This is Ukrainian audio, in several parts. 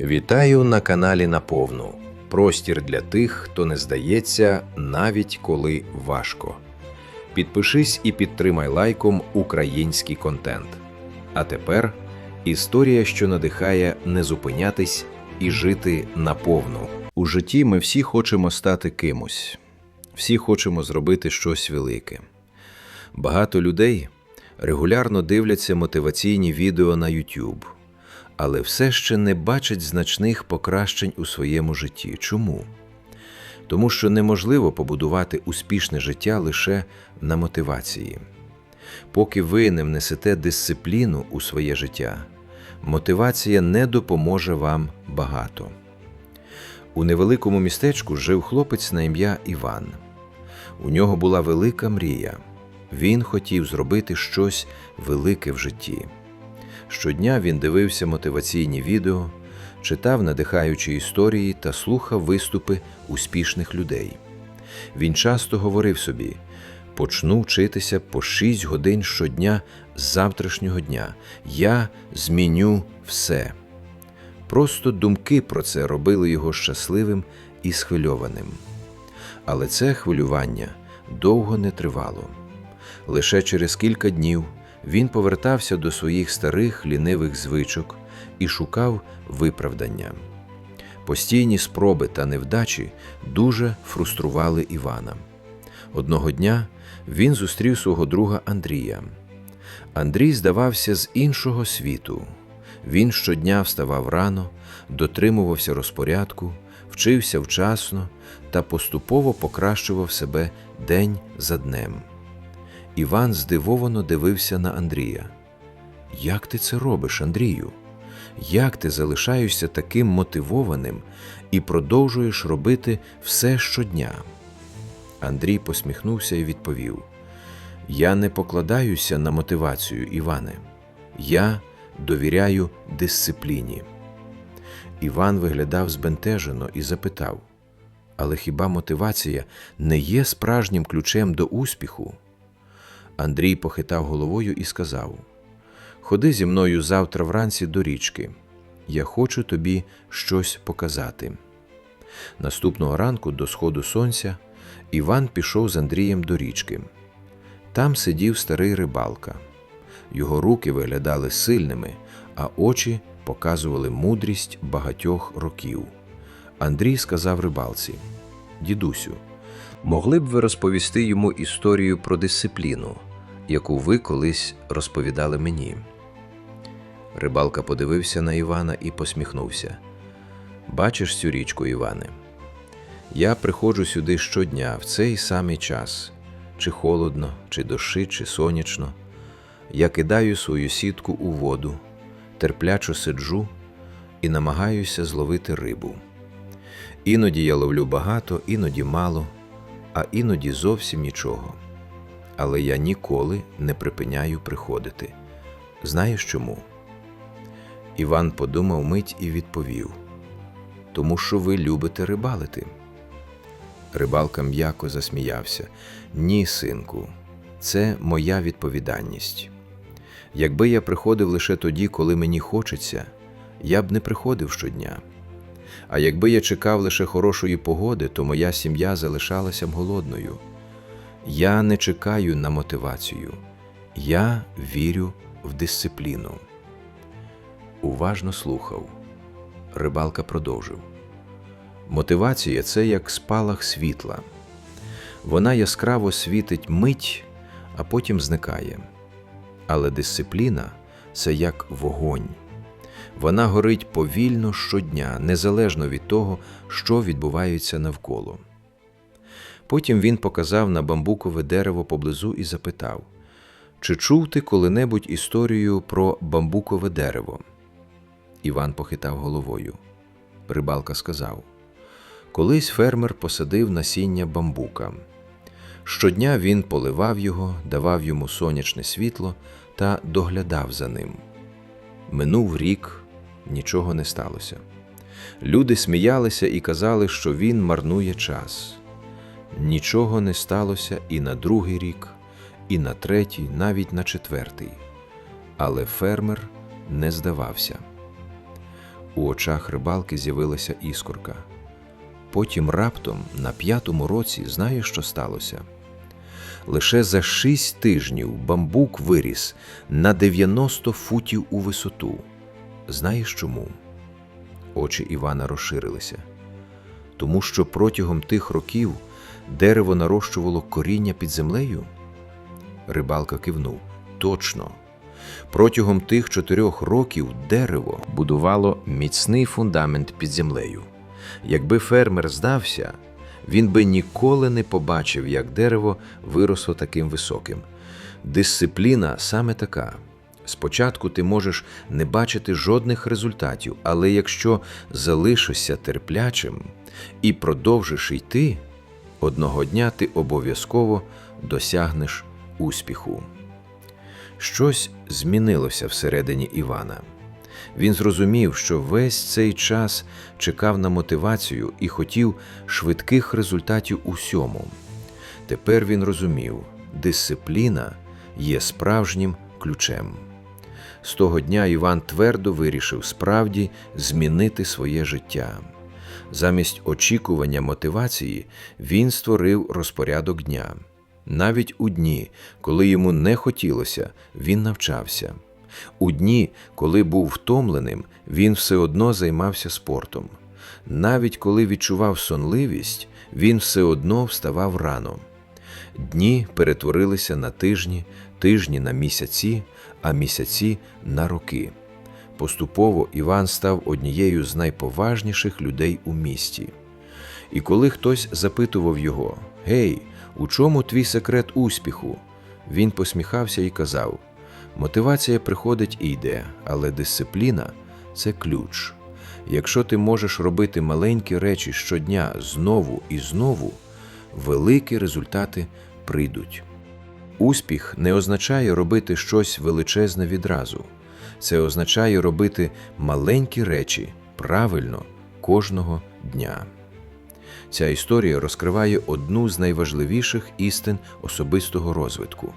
Вітаю на каналі Наповну. Простір для тих, хто не здається, навіть коли важко. Підпишись і підтримай лайком український контент. А тепер історія, що надихає не зупинятись і жити наповну. У житті ми всі хочемо стати кимось, всі хочемо зробити щось велике. Багато людей регулярно дивляться мотиваційні відео на YouTube, але все ще не бачать значних покращень у своєму житті. Чому? Тому що неможливо побудувати успішне життя лише на мотивації. Поки ви не внесете дисципліну у своє життя, мотивація не допоможе вам багато. У невеликому містечку жив хлопець на ім'я Іван. У нього була велика мрія. Він хотів зробити щось велике в житті. Щодня він дивився мотиваційні відео, читав надихаючі історії та слухав виступи успішних людей. Він часто говорив собі: почну вчитися по 6 годин щодня з завтрашнього дня. Я зміню все. Просто думки про це робили його щасливим і схвильованим. Але це хвилювання довго не тривало. Лише через кілька днів він повертався до своїх старих лінивих звичок і шукав виправдання. Постійні спроби та невдачі дуже фрустрували Івана. Одного дня він зустрів свого друга Андрія. Андрій здавався з іншого світу. Він щодня вставав рано, дотримувався розпорядку, вчився вчасно та поступово покращував себе день за днем. Іван здивовано дивився на Андрія. Як ти це робиш, Андрію? Як ти залишаєшся таким мотивованим і продовжуєш робити все щодня? Андрій посміхнувся і відповів: Я не покладаюся на мотивацію, Іване. Я довіряю дисципліні. Іван виглядав збентежено і запитав: Але хіба мотивація не є справжнім ключем до успіху? Андрій похитав головою і сказав: Ходи зі мною завтра вранці до річки. Я хочу тобі щось показати. Наступного ранку, до сходу сонця, Іван пішов з Андрієм до річки. Там сидів старий рибалка. Його руки виглядали сильними, а очі показували мудрість багатьох років. Андрій сказав рибалці: Дідусю, могли б ви розповісти йому історію про дисципліну, яку ви колись розповідали мені? Рибалка подивився на Івана і посміхнувся. Бачиш цю річку, Іване? Я приходжу сюди щодня в цей самий час, чи холодно, чи дощить, чи сонячно. Я кидаю свою сітку у воду, терплячо сиджу і намагаюся зловити рибу. Іноді я ловлю багато, іноді мало, а іноді зовсім нічого. Але я ніколи не припиняю приходити. Знаєш чому? Іван подумав мить і відповів: Тому що ви любите рибалити. Рибалка м'яко засміявся. Ні, синку, це моя відповідальність. Якби я приходив лише тоді, коли мені хочеться, я б не приходив щодня. А якби я чекав лише хорошої погоди, то моя сім'я залишалася б голодною. Я не чекаю на мотивацію, я вірю в дисципліну. Уважно слухав. Рибалка продовжив. Мотивація це як спалах світла. Вона яскраво світить мить, а потім зникає. Але дисципліна це як вогонь. Вона горить повільно щодня, незалежно від того, що відбувається навколо. Потім він показав на бамбукове дерево поблизу і запитав: Чи чув ти коли-небудь історію про бамбукове дерево? Іван похитав головою. Рибалка сказав: Колись фермер посадив насіння бамбука. Щодня він поливав його, давав йому сонячне світло та доглядав за ним. Минув рік, нічого не сталося. Люди сміялися і казали, що він марнує час. Нічого не сталося і на другий рік, і на третій, навіть на четвертий. Але фермер не здавався. У очах рибалки з'явилася іскорка. Потім раптом, на п'ятому році, знаєш, що сталося? Лише за шість тижнів бамбук виріс на 90 футів у висоту. Знаєш чому? Очі Івана розширилися. Тому що протягом тих років дерево нарощувало коріння під землею? Рибалка кивнув. Точно. Протягом тих чотирьох років дерево будувало міцний фундамент під землею. Якби фермер здався, він би ніколи не побачив, як дерево виросло таким високим. Дисципліна саме така. Спочатку ти можеш не бачити жодних результатів, але якщо залишишся терплячим і продовжиш йти, одного дня ти обов'язково досягнеш успіху. Щось змінилося всередині Івана. Він зрозумів, що весь цей час чекав на мотивацію і хотів швидких результатів усьому. Тепер він розумів, дисципліна є справжнім ключем. З того дня Іван твердо вирішив справді змінити своє життя. Замість очікування мотивації він створив розпорядок дня. Навіть у дні, коли йому не хотілося, він навчався. У дні, коли був втомленим, він все одно займався спортом. Навіть коли відчував сонливість, він все одно вставав рано. Дні перетворилися на тижні, тижні на місяці, а місяці на роки. Поступово Іван став однією з найповажніших людей у місті. І коли хтось запитував його Гей, у чому твій секрет успіху? Він посміхався і казав: Мотивація приходить і йде, але дисципліна це ключ. Якщо ти можеш робити маленькі речі щодня знову і знову, великі результати прийдуть. Успіх не означає робити щось величезне відразу. Це означає робити маленькі речі правильно кожного дня. Ця історія розкриває одну з найважливіших істин особистого розвитку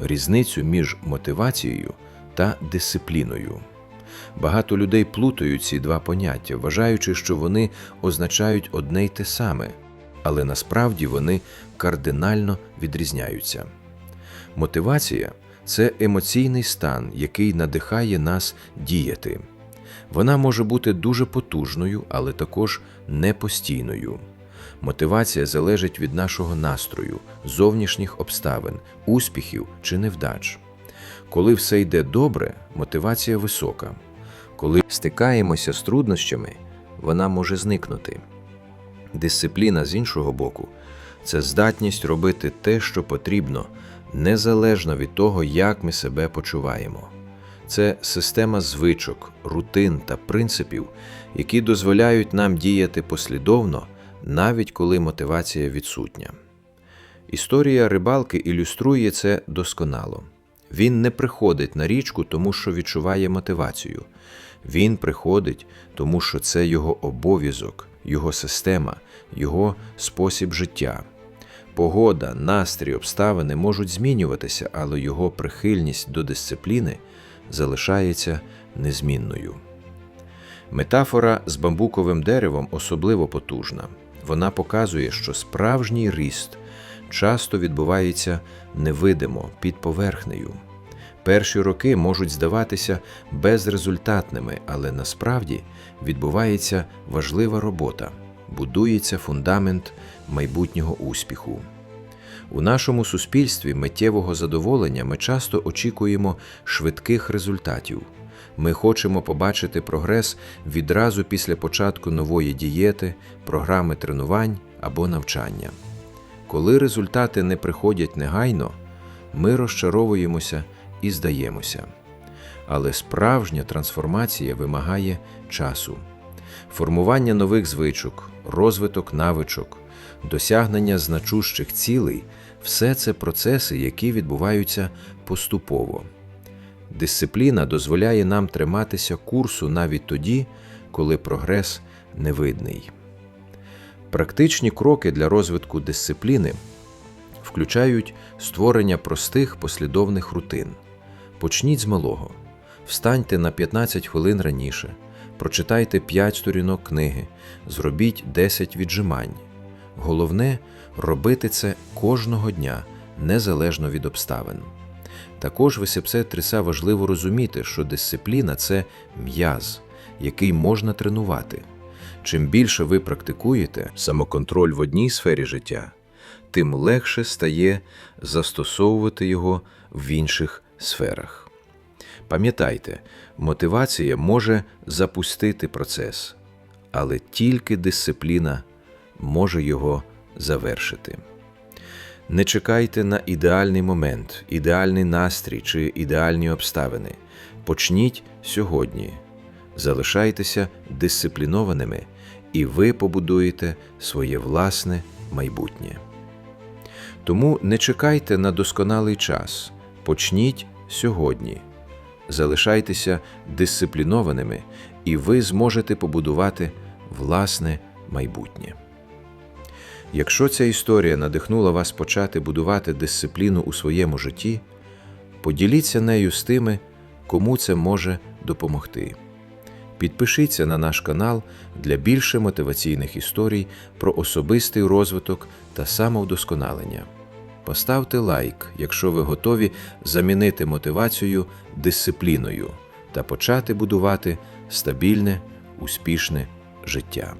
різницю між мотивацією та дисципліною. Багато людей плутають ці два поняття, вважаючи, що вони означають одне й те саме, але насправді вони кардинально відрізняються. Мотивація це емоційний стан, який надихає нас діяти. Вона може бути дуже потужною, але також непостійною. Мотивація залежить від нашого настрою, зовнішніх обставин, успіхів чи невдач. Коли все йде добре, мотивація висока. Коли стикаємося з труднощами, вона може зникнути. Дисципліна з іншого боку це здатність робити те, що потрібно, незалежно від того, як ми себе почуваємо. Це система звичок, рутин та принципів, які дозволяють нам діяти послідовно навіть коли мотивація відсутня. Історія рибалки ілюструє це досконало. Він не приходить на річку, тому що відчуває мотивацію. Він приходить, тому що це його обов'язок, його система, його спосіб життя. Погода, настрій, обставини можуть змінюватися, але його прихильність до дисципліни залишається незмінною. Метафора з бамбуковим деревом особливо потужна. Вона показує, що справжній ріст часто відбувається невидимо під поверхнею. Перші роки можуть здаватися безрезультатними, але насправді відбувається важлива робота, будується фундамент майбутнього успіху. У нашому суспільстві миттєвого задоволення ми часто очікуємо швидких результатів. Ми хочемо побачити прогрес відразу після початку нової дієти, програми тренувань або навчання. Коли результати не приходять негайно, ми розчаровуємося і здаємося. Але справжня трансформація вимагає часу, формування нових звичок, розвиток навичок, досягнення значущих цілей все це процеси, які відбуваються поступово. Дисципліна дозволяє нам триматися курсу навіть тоді, коли прогрес невидний. Практичні кроки для розвитку дисципліни включають створення простих послідовних рутин. Почніть з малого. Встаньте на 15 хвилин раніше, Прочитайте 5 сторінок книги, зробіть 10 віджимань. Головне робити це кожного дня, незалежно від обставин. Також в СПС Триса важливо розуміти, що дисципліна це м'яз, який можна тренувати. Чим більше ви практикуєте самоконтроль в одній сфері життя, тим легше стає застосовувати його в інших сферах. Пам'ятайте, мотивація може запустити процес, але тільки дисципліна може його завершити. Не чекайте на ідеальний момент, ідеальний настрій чи ідеальні обставини. Почніть сьогодні. Залишайтеся дисциплінованими, і ви побудуєте своє власне майбутнє. Тому не чекайте на досконалий час. Почніть сьогодні. Залишайтеся дисциплінованими, і ви зможете побудувати власне майбутнє. Якщо ця історія надихнула вас почати будувати дисципліну у своєму житті, поділіться нею з тими, кому це може допомогти. Підпишіться на наш канал для більше мотиваційних історій про особистий розвиток та самовдосконалення. Поставте лайк, якщо ви готові замінити мотивацію дисципліною та почати будувати стабільне, успішне життя.